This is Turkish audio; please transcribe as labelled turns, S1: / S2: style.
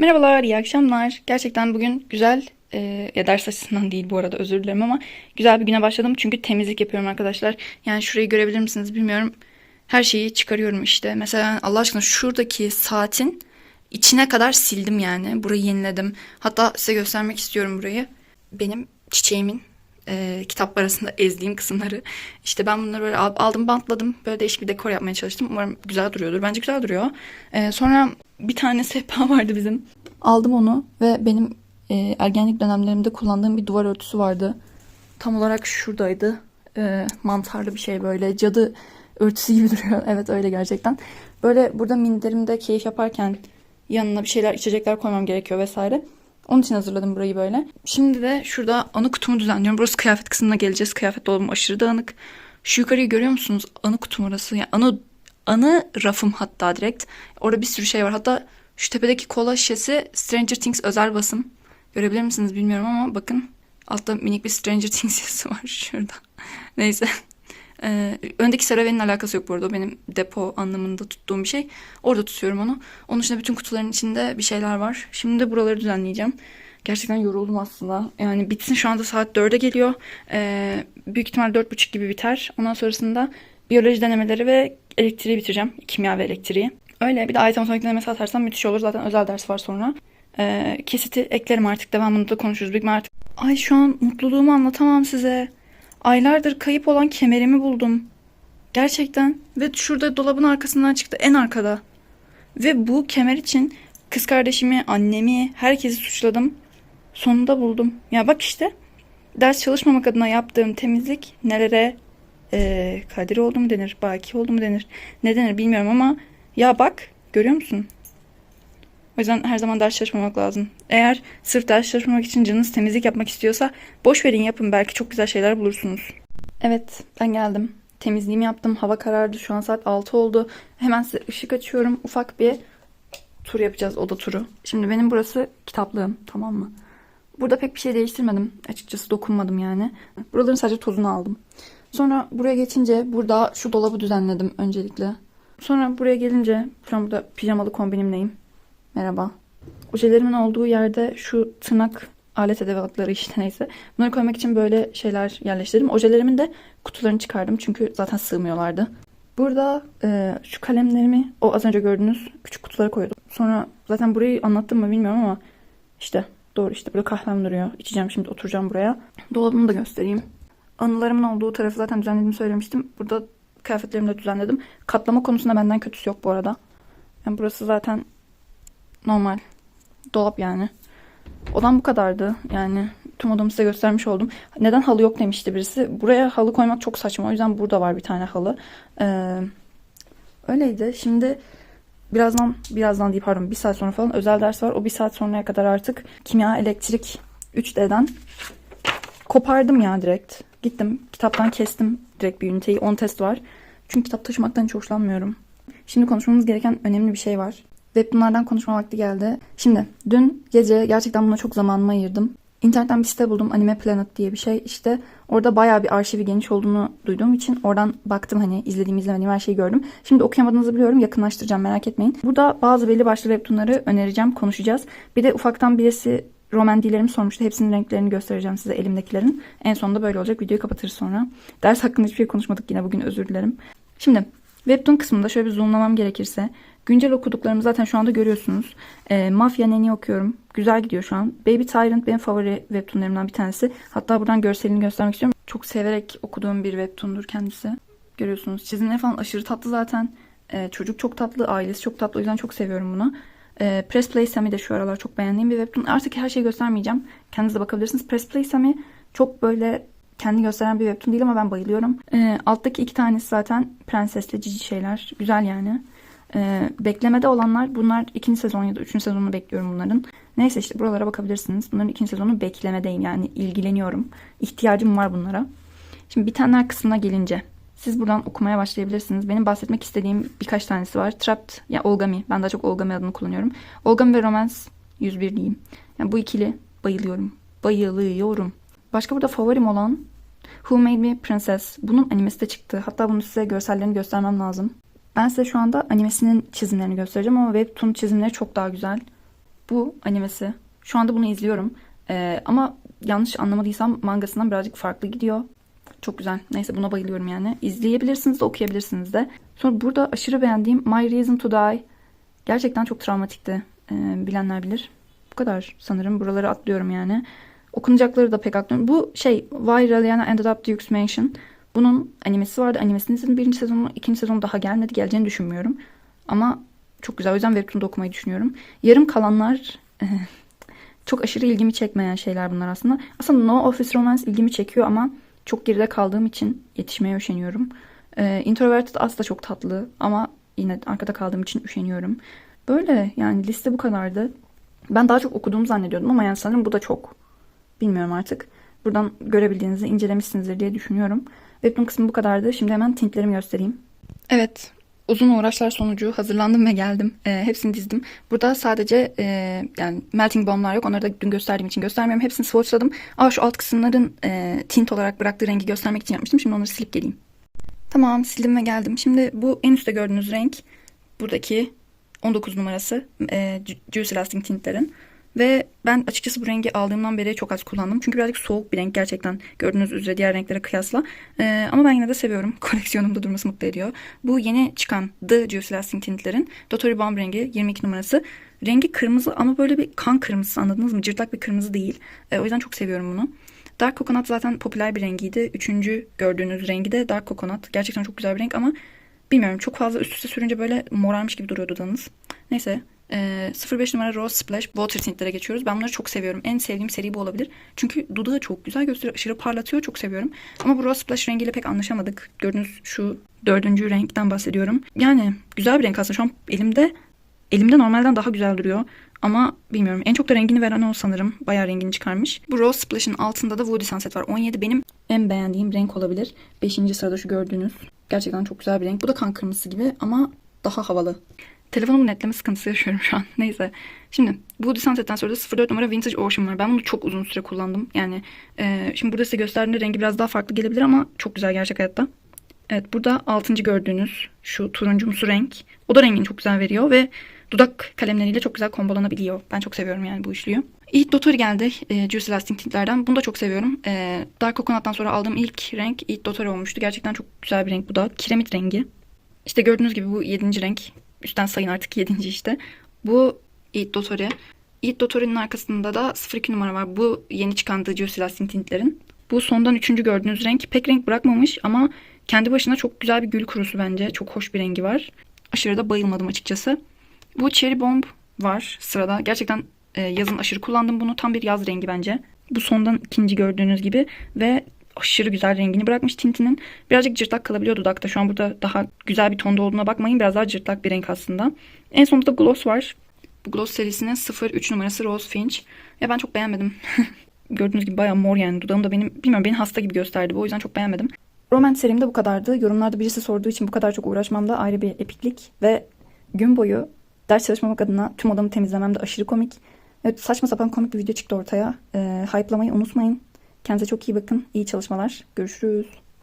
S1: Merhabalar, iyi akşamlar. Gerçekten bugün güzel, e, ya ders açısından değil bu arada özür dilerim ama güzel bir güne başladım. Çünkü temizlik yapıyorum arkadaşlar. Yani şurayı görebilir misiniz bilmiyorum. Her şeyi çıkarıyorum işte. Mesela Allah aşkına şuradaki saatin içine kadar sildim yani. Burayı yeniledim. Hatta size göstermek istiyorum burayı. Benim çiçeğimin e, kitap arasında ezdiğim kısımları. İşte ben bunları böyle al- aldım bantladım. Böyle değişik bir dekor yapmaya çalıştım. Umarım güzel duruyordur. Bence güzel duruyor. E, sonra bir tane sehpa vardı bizim. Aldım onu ve benim e, ergenlik dönemlerimde kullandığım bir duvar örtüsü vardı. Tam olarak şuradaydı. E, mantarlı bir şey böyle. Cadı örtüsü gibi duruyor. Evet öyle gerçekten. Böyle burada minderimde keyif yaparken yanına bir şeyler içecekler koymam gerekiyor vesaire. Onun için hazırladım burayı böyle. Şimdi de şurada anı kutumu düzenliyorum. Burası kıyafet kısmına geleceğiz. Kıyafet dolabım aşırı dağınık. Şu yukarıyı görüyor musunuz? Anı kutum orası. Yani anı, anı rafım hatta direkt. Orada bir sürü şey var. Hatta şu tepedeki kola şişesi Stranger Things özel basım. Görebilir misiniz bilmiyorum ama bakın. Altta minik bir Stranger Things yazısı var şurada. Neyse. Ee, öndeki seravenin alakası yok bu arada. O benim depo anlamında tuttuğum bir şey. Orada tutuyorum onu. Onun dışında bütün kutuların içinde bir şeyler var. Şimdi de buraları düzenleyeceğim. Gerçekten yoruldum aslında. Yani bitsin şu anda saat 4'e geliyor. Ee, büyük ihtimal 4.30 gibi biter. Ondan sonrasında biyoloji denemeleri ve elektriği bitireceğim. Kimya ve elektriği. Öyle bir de ait matematik denemesi atarsam müthiş olur. Zaten özel ders var sonra. Ee, kesiti eklerim artık. Devamında da konuşuruz. Büyük artık. Ay şu an mutluluğumu anlatamam size. Aylardır kayıp olan kemerimi buldum. Gerçekten. Ve şurada dolabın arkasından çıktı. En arkada. Ve bu kemer için kız kardeşimi, annemi, herkesi suçladım. Sonunda buldum. Ya bak işte. Ders çalışmamak adına yaptığım temizlik nelere eee kadir oldu mu denir, baki oldu mu denir, ne denir bilmiyorum ama ya bak görüyor musun? O yüzden her zaman ders çalışmamak lazım. Eğer sırf ders çalışmamak için canınız temizlik yapmak istiyorsa boş verin yapın belki çok güzel şeyler bulursunuz. Evet ben geldim. Temizliğimi yaptım. Hava karardı. Şu an saat 6 oldu. Hemen size ışık açıyorum. Ufak bir tur yapacağız oda turu. Şimdi benim burası kitaplığım tamam mı? Burada pek bir şey değiştirmedim. Açıkçası dokunmadım yani. Buraların sadece tozunu aldım. Sonra buraya geçince burada şu dolabı düzenledim öncelikle. Sonra buraya gelince şu an burada pijamalı kombinimleyim. Merhaba. Ojelerimin olduğu yerde şu tırnak alet edevatları işte neyse. Bunları koymak için böyle şeyler yerleştirdim. Ojelerimin de kutularını çıkardım çünkü zaten sığmıyorlardı. Burada e, şu kalemlerimi o az önce gördüğünüz küçük kutulara koydum. Sonra zaten burayı anlattım mı bilmiyorum ama işte doğru işte burada kahvem duruyor. İçeceğim şimdi oturacağım buraya. Dolabımı da göstereyim. Anılarımın olduğu tarafı zaten düzenlediğimi söylemiştim. Burada kıyafetlerimi de düzenledim. Katlama konusunda benden kötüsü yok bu arada. Yani burası zaten normal. Dolap yani. Odam bu kadardı. Yani tüm odamı size göstermiş oldum. Neden halı yok demişti birisi. Buraya halı koymak çok saçma. O yüzden burada var bir tane halı. Ee, öyleydi. Şimdi birazdan, birazdan değil pardon bir saat sonra falan özel ders var. O bir saat sonraya kadar artık kimya, elektrik 3D'den kopardım ya direkt. Gittim kitaptan kestim direkt bir üniteyi. 10 test var. Çünkü kitap taşımaktan hiç hoşlanmıyorum. Şimdi konuşmamız gereken önemli bir şey var. Ve bunlardan konuşma vakti geldi. Şimdi dün gece gerçekten buna çok zamanımı ayırdım. İnternetten bir site buldum Anime Planet diye bir şey. İşte orada bayağı bir arşivi geniş olduğunu duyduğum için oradan baktım hani izlediğim izlemediğim her şeyi gördüm. Şimdi okuyamadığınızı biliyorum yakınlaştıracağım merak etmeyin. Burada bazı belli başlı webtoonları önereceğim konuşacağız. Bir de ufaktan birisi romandilerimi sormuştu. Hepsinin renklerini göstereceğim size elimdekilerin. En sonunda böyle olacak. Videoyu kapatırız sonra. Ders hakkında hiçbir şey konuşmadık yine bugün özür dilerim. Şimdi Webtoon kısmında şöyle bir zoomlamam gerekirse güncel okuduklarımı zaten şu anda görüyorsunuz. E, Mafya Neni okuyorum. Güzel gidiyor şu an. Baby Tyrant benim favori webtoonlarımdan bir tanesi. Hatta buradan görselini göstermek istiyorum. Çok severek okuduğum bir webtoondur kendisi. Görüyorsunuz. Çizimleri falan aşırı tatlı zaten. E, çocuk çok tatlı, ailesi çok tatlı. O yüzden çok seviyorum bunu. E, Press Play Sammy de şu aralar çok beğendiğim bir webtoon. Artık her şeyi göstermeyeceğim. Kendiniz de bakabilirsiniz. Press Play Sammy çok böyle kendi gösteren bir webtoon değil ama ben bayılıyorum. E, alttaki iki tanesi zaten prensesli cici şeyler. Güzel yani. E, beklemede olanlar bunlar ikinci sezon ya da üçüncü sezonunu bekliyorum bunların. Neyse işte buralara bakabilirsiniz. Bunların ikinci sezonu beklemedeyim yani ilgileniyorum. İhtiyacım var bunlara. Şimdi bitenler kısmına gelince siz buradan okumaya başlayabilirsiniz. Benim bahsetmek istediğim birkaç tanesi var. Trapped ya Olgami. Ben daha çok Olgami adını kullanıyorum. Olgami ve Romance 101 diyeyim. Yani bu ikili bayılıyorum. Bayılıyorum. Başka burada favorim olan Who Made Me Princess. Bunun animesi de çıktı. Hatta bunu size görsellerini göstermem lazım. Ben size şu anda animesinin çizimlerini göstereceğim ama webtoon çizimleri çok daha güzel. Bu animesi. Şu anda bunu izliyorum. Ee, ama yanlış anlamadıysam mangasından birazcık farklı gidiyor. Çok güzel. Neyse buna bayılıyorum yani. İzleyebilirsiniz de okuyabilirsiniz de. Sonra burada aşırı beğendiğim My Reason to Die. Gerçekten çok travmatikti. Ee, bilenler bilir. Bu kadar sanırım. Buraları atlıyorum yani. Okunacakları da pek atlıyorum. Bu şey Why Reliana Ended Up Duke's Mansion. Bunun animesi vardı. Animesinin izledim birinci sezonu. ikinci sezonu daha gelmedi. Geleceğini düşünmüyorum. Ama çok güzel. O yüzden Webtoon'da okumayı düşünüyorum. Yarım kalanlar çok aşırı ilgimi çekmeyen şeyler bunlar aslında. Aslında No Office Romance ilgimi çekiyor ama çok geride kaldığım için yetişmeye üşeniyorum. Ee, Introverted As da çok tatlı ama yine arkada kaldığım için üşeniyorum. Böyle yani liste bu kadardı. Ben daha çok okuduğumu zannediyordum ama yani sanırım bu da çok. Bilmiyorum artık. Buradan görebildiğinizi incelemişsinizdir diye düşünüyorum. Webtoon kısmı bu kadardı. Şimdi hemen tintlerimi göstereyim. Evet. Uzun uğraşlar sonucu hazırlandım ve geldim. Ee, hepsini dizdim. Burada sadece e, yani melting bomb'lar yok. Onları da dün gösterdiğim için göstermiyorum. Hepsini swatchladım. Ama şu alt kısımların e, tint olarak bıraktığı rengi göstermek için yapmıştım. Şimdi onları silip geleyim. Tamam sildim ve geldim. Şimdi bu en üstte gördüğünüz renk buradaki 19 numarası e, Ju- Juicy Lasting tintlerin. Ve ben açıkçası bu rengi aldığımdan beri çok az kullandım. Çünkü birazcık soğuk bir renk gerçekten gördüğünüz üzere diğer renklere kıyasla. E, ama ben yine de seviyorum. Koleksiyonumda durması mutlu ediyor. Bu yeni çıkan The Juicy Lasting tintlerin Dotori Balm rengi 22 numarası. Rengi kırmızı ama böyle bir kan kırmızısı anladınız mı? Cırtlak bir kırmızı değil. E, o yüzden çok seviyorum bunu. Dark Coconut zaten popüler bir rengiydi. Üçüncü gördüğünüz rengi de Dark Coconut. Gerçekten çok güzel bir renk ama bilmiyorum çok fazla üst üste sürünce böyle morarmış gibi duruyor dudağınız. Neyse. E, 05 numara Rose Splash Water Tintlere geçiyoruz. Ben bunları çok seviyorum. En sevdiğim seri bu olabilir. Çünkü dudağı çok güzel gösteriyor. Aşırı parlatıyor. Çok seviyorum. Ama bu Rose Splash rengiyle pek anlaşamadık. Gördüğünüz şu dördüncü renkten bahsediyorum. Yani güzel bir renk aslında. Şu an elimde elimde normalden daha güzel duruyor. Ama bilmiyorum. En çok da rengini veren o sanırım. Bayağı rengini çıkarmış. Bu Rose Splash'ın altında da Woody Sunset var. 17 benim en beğendiğim renk olabilir. 5. sırada şu gördüğünüz. Gerçekten çok güzel bir renk. Bu da kan kırmızısı gibi ama daha havalı. Telefonumun netleme sıkıntısı yaşıyorum şu an. Neyse. Şimdi Woody Sunset'ten sonra da 04 numara Vintage Ocean var. Ben bunu çok uzun süre kullandım. Yani e, şimdi burada size gösterdiğimde rengi biraz daha farklı gelebilir ama çok güzel gerçek hayatta. Evet burada 6. gördüğünüz şu turuncumsu renk. O da rengini çok güzel veriyor ve dudak kalemleriyle çok güzel kombolanabiliyor. Ben çok seviyorum yani bu üçlüyü. Eat Dotori geldi e, Juicy Lasting tintlerden. Bunu da çok seviyorum. E, Dark Coconut'tan sonra aldığım ilk renk Eat Dotori olmuştu. Gerçekten çok güzel bir renk bu da. Kiremit rengi. İşte gördüğünüz gibi bu 7. renk. Üstten sayın artık 7. işte. Bu Eat Dotori. Eat Dotori'nin arkasında da 02 numara var. Bu yeni çıkan The Lasting tintlerin. Bu sondan üçüncü gördüğünüz renk pek renk bırakmamış ama kendi başına çok güzel bir gül kurusu bence. Çok hoş bir rengi var. Aşırı da bayılmadım açıkçası. Bu Cherry Bomb var sırada. Gerçekten e, yazın aşırı kullandım bunu. Tam bir yaz rengi bence. Bu sondan ikinci gördüğünüz gibi ve aşırı güzel rengini bırakmış tintinin. Birazcık cırtlak kalabiliyor dudakta. Şu an burada daha güzel bir tonda olduğuna bakmayın. Biraz daha cırtlak bir renk aslında. En sonunda da gloss var. Bu gloss serisinin 03 numarası Rose Finch. Ya ben çok beğenmedim. Gördüğünüz gibi bayağı mor yani dudağım da benim bilmiyorum beni hasta gibi gösterdi bu o yüzden çok beğenmedim. Romance serimde bu kadardı. Yorumlarda birisi sorduğu için bu kadar çok uğraşmam da ayrı bir epiklik ve gün boyu ders çalışmamak adına tüm odamı temizlemem de aşırı komik. Evet, saçma sapan komik bir video çıktı ortaya. Ee, hype'lamayı unutmayın. Kendinize çok iyi bakın. İyi çalışmalar. Görüşürüz.